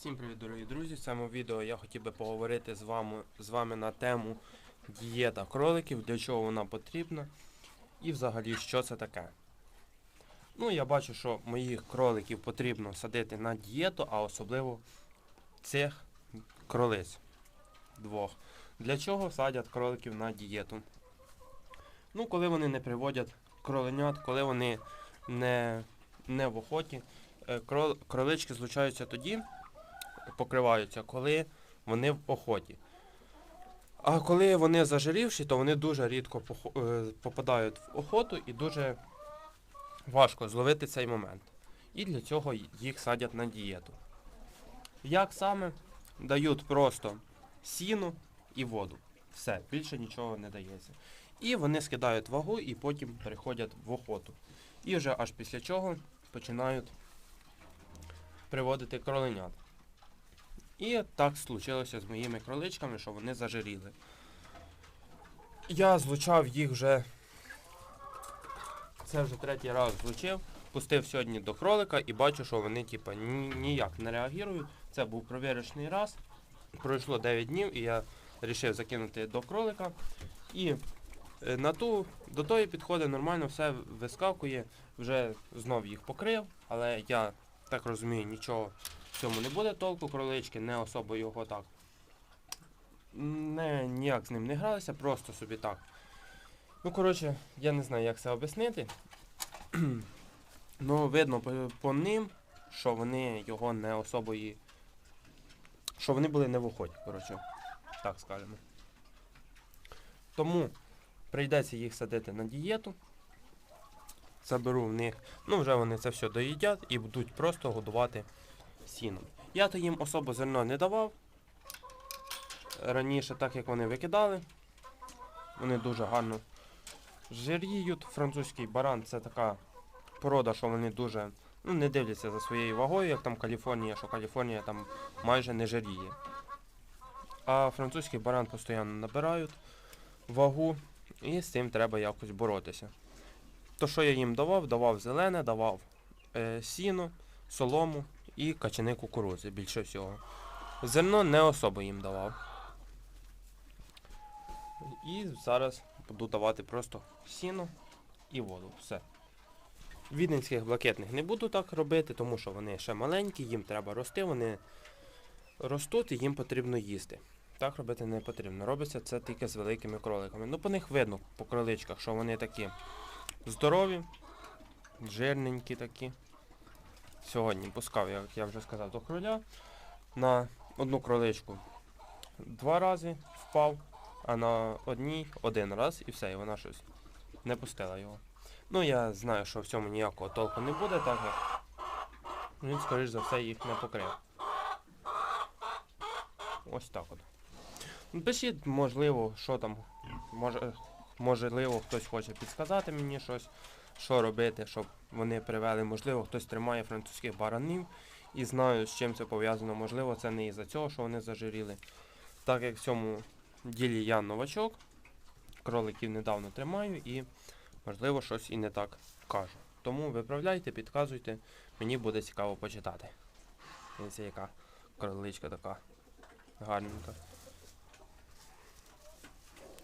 Всім привіт, дорогі друзі! В цьому відео я хотів би поговорити з вами, з вами на тему дієта кроликів, для чого вона потрібна і взагалі що це таке. Ну, я бачу, що моїх кроликів потрібно садити на дієту, а особливо цих кролиць двох. Для чого садять кроликів на дієту? Ну, коли вони не приводять кроленят, коли вони не, не в охоті, е, кролички злучаються тоді, покриваються, коли вони в охоті. А коли вони зажирівші, то вони дуже рідко е, попадають в охоту і дуже важко зловити цей момент. І для цього їх садять на дієту. Як саме? Дають просто сіну і воду. Все, більше нічого не дається. І вони скидають вагу і потім переходять в охоту. І вже аж після чого починають приводити кроленят. І так случилося з моїми кроличками, що вони зажиріли. Я злучав їх вже. Це вже третій раз злучив. Пустив сьогодні до кролика і бачу, що вони типа, ніяк не реагують. Це був провірочний раз. Пройшло 9 днів і я вирішив закинути до кролика. І е, на ту, до тої підходить нормально, все вискакує. Вже знов їх покрив, але я так розумію, нічого в цьому не буде толку кролички, не особо його так. Не, ніяк з ним не гралися, просто собі так. Ну, коротше, я не знаю, як це об'яснити. Ну, видно по, по ним, що вони його не особо і. Що вони були не в охоті, коротше, так скажемо. Тому прийдеться їх садити на дієту. Заберу в них, ну вже вони це все доїдять і будуть просто годувати сіном. Я то їм особо зерно не давав. Раніше, так як вони викидали, вони дуже гарно жиріють. Французький баран це така порода, що вони дуже ну, не дивляться за своєю вагою, як там Каліфорнія, що Каліфорнія там майже не жиріє. А французький баран постійно набирають вагу, і з цим треба якось боротися. То, що я їм давав, давав зелене, давав е, сіно, солому і качани кукурудзи більше всього. Зерно не особо їм давав. І зараз буду давати просто сіно і воду. Все. Віденських блакитних не буду так робити, тому що вони ще маленькі, їм треба рости, вони ростуть і їм потрібно їсти. Так робити не потрібно. Робиться це тільки з великими кроликами. Ну, по них видно по кроличках, що вони такі здорові, жирненькі такі. Сьогодні пускав, як я вже сказав, до кроля. На одну кроличку два рази впав, а на одній один раз і все, і вона щось не пустила його. Ну, я знаю, що в цьому ніякого толку не буде, так як він, скоріш за все, їх не покрив. Ось так от. Пишіть, можливо, що там, може, можливо, хтось хоче підсказати мені щось, що робити, щоб вони привели. Можливо, хтось тримає французьких баранів і знаю, з чим це пов'язано. Можливо, це не із-за цього, що вони зажиріли. Так як в цьому ділі я новачок, кроликів недавно тримаю і, можливо, щось і не так кажу. Тому виправляйте, підказуйте, мені буде цікаво почитати. Дивіться, яка кроличка така гарненька.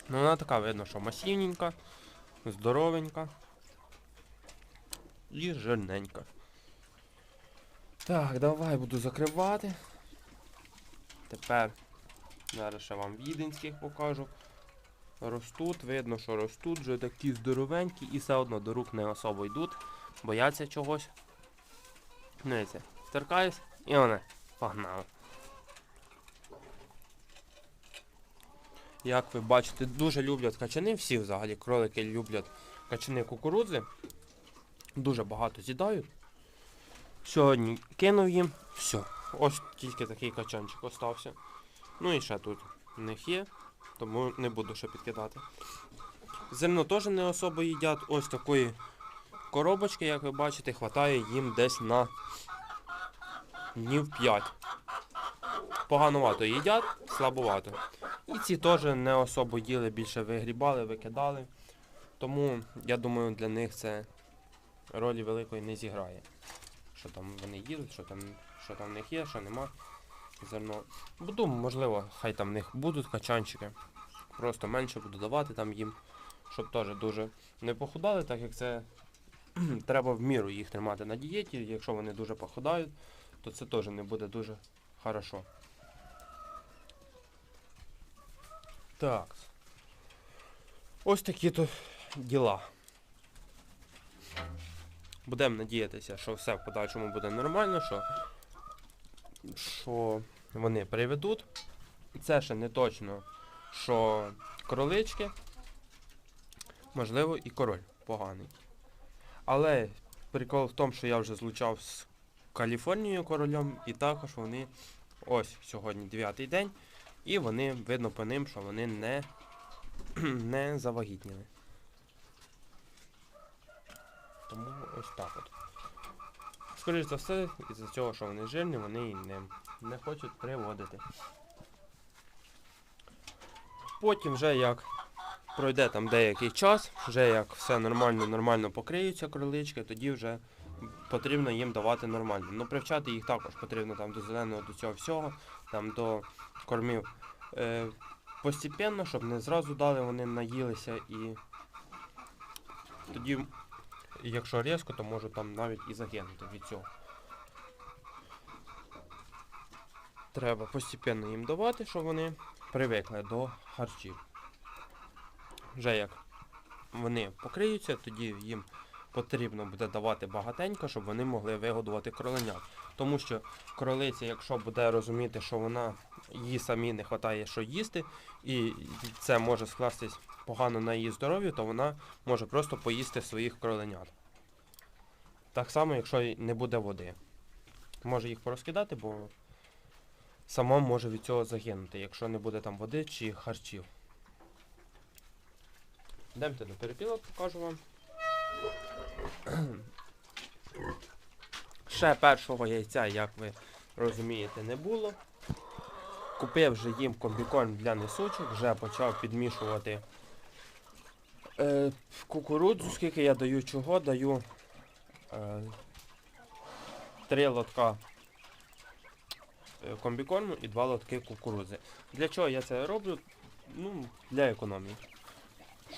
Ну, вона така видно, що масивненька, здоровенька і жирненька. Так, давай буду закривати. Тепер зараз ще вам віденських покажу. Ростуть, видно, що ростуть, вже такі здоровенькі і все одно до рук не особо йдуть, бояться чогось. Дивіться, торкаюсь і вони погнали. Як ви бачите, дуже люблять качани, всі взагалі кролики люблять качани кукурудзи. Дуже багато з'їдають. Сьогодні кинув їм. Все. Ось тільки такий качанчик остався. Ну і ще тут в них є, тому не буду ще підкидати. Зерно теж не особо їдять. Ось такої коробочки, як ви бачите, хватає їм десь на днів 5. Поганувато їдять, слабовато. І ці теж не особо їли, більше вигрібали, викидали. Тому я думаю, для них це ролі великої не зіграє. Що там вони їдуть, що там, що там в них є, що нема. зерно. Буду, можливо, хай там в них будуть качанчики. Просто менше буду давати там їм, щоб теж дуже не похудали, так як це треба в міру їх тримати на дієті. Якщо вони дуже похудають, то це теж не буде дуже хорошо. Так. Ось такі то діла. Будемо надіятися, що все в подальшому буде нормально, що, що вони приведуть. Це ще не точно, що кролички, можливо, і король поганий. Але прикол в тому, що я вже злучав з Каліфорнією королем, і також вони ось сьогодні дев'ятий день, і вони видно по ним, що вони не, не завагітніли. Тому ось так от. Скоріше за все, із-за цього, що вони жирні, вони і не, не хочуть приводити. Потім вже як пройде там деякий час, вже як все нормально, нормально покриються кролички, тоді вже потрібно їм давати нормально. Ну, привчати їх також потрібно там до зеленого, до цього всього, там до кормів. Е, постепенно, щоб не зразу дали, вони наїлися і тоді і якщо різко, то можу там навіть і загинути від цього. Треба постійно їм давати, щоб вони привикли до харчів. Вже як вони покриються, тоді їм потрібно буде давати багатенько, щоб вони могли вигодувати кроленят. Тому що кролиця, якщо буде розуміти, що вона їй самі не вистачає що їсти, і це може скластись погано на її здоров'ю, то вона може просто поїсти своїх кроленят. Так само, якщо не буде води. Може їх порозкидати, бо сама може від цього загинути, якщо не буде там води чи харчів. Йдемте до перепілок, покажу вам. Ще першого яйця, як ви розумієте, не було. Купив вже їм комбікорм для несучих, вже почав підмішувати е, кукурудзу, скільки я даю чого, даю е, три лотка е, комбікорму і два лотки кукурудзи. Для чого я це роблю? Ну, для економії.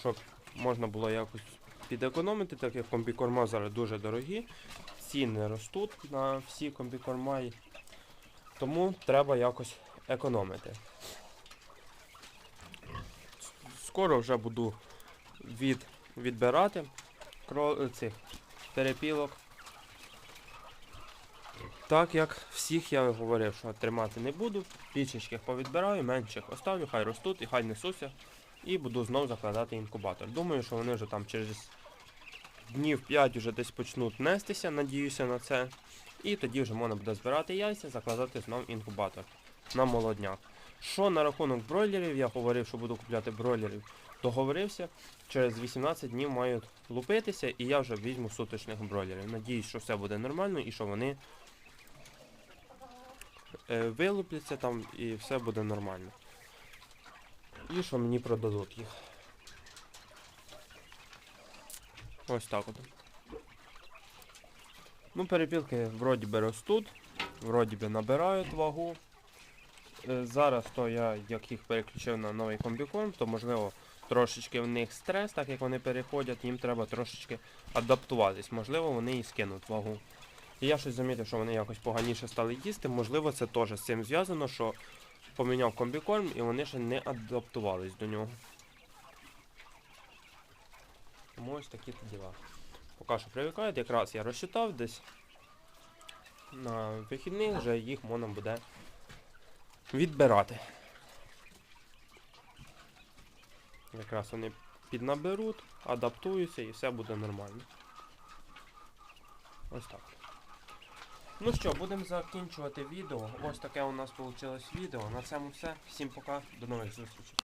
Щоб можна було якось підекономити, так як комбікорма зараз дуже дорогі, ціни ростуть на всі комбікорма, тому треба якось економити. Скоро вже буду від, відбирати кро, цих перепілок. Так як всіх я говорив, що тримати не буду, більшечких повідбираю, менших оставлю, хай ростуть і хай несуться. І буду знов закладати інкубатор. Думаю, що вони вже там через днів 5 вже десь почнуть нестися, надіюся на це. І тоді вже можна буде збирати яйця, закладати знов інкубатор на молодняк. Що на рахунок бройлерів, я говорив, що буду купляти бройлерів. Договорився, через 18 днів мають лупитися і я вже візьму суточних бройлерів. Надіюсь, що все буде нормально і що вони е, вилупляться там і все буде нормально. І що мені продадуть їх. Ось так от. Ну, перепілки вроді би ростуть, вроді би набирають вагу. Е, Зараз то я, як їх переключив на новий комбікорм, то можливо трошечки в них стрес, так як вони переходять, їм треба трошечки адаптуватись. Можливо, вони і скинуть вагу. І я щось замітив, що вони якось поганіше стали їсти. Можливо, це теж з цим зв'язано, що поміняв комбікорм і вони ще не адаптувались до нього. Тому ось такі то діла. Поки що привикають, якраз я розчитав десь на вихідних вже їх можна буде відбирати. Якраз вони піднаберуть, адаптуються і все буде нормально. Ось так. Ну що, будемо закінчувати відео. Ось таке у нас вийшло відео. На цьому все. Всім пока, до нових зустрічей.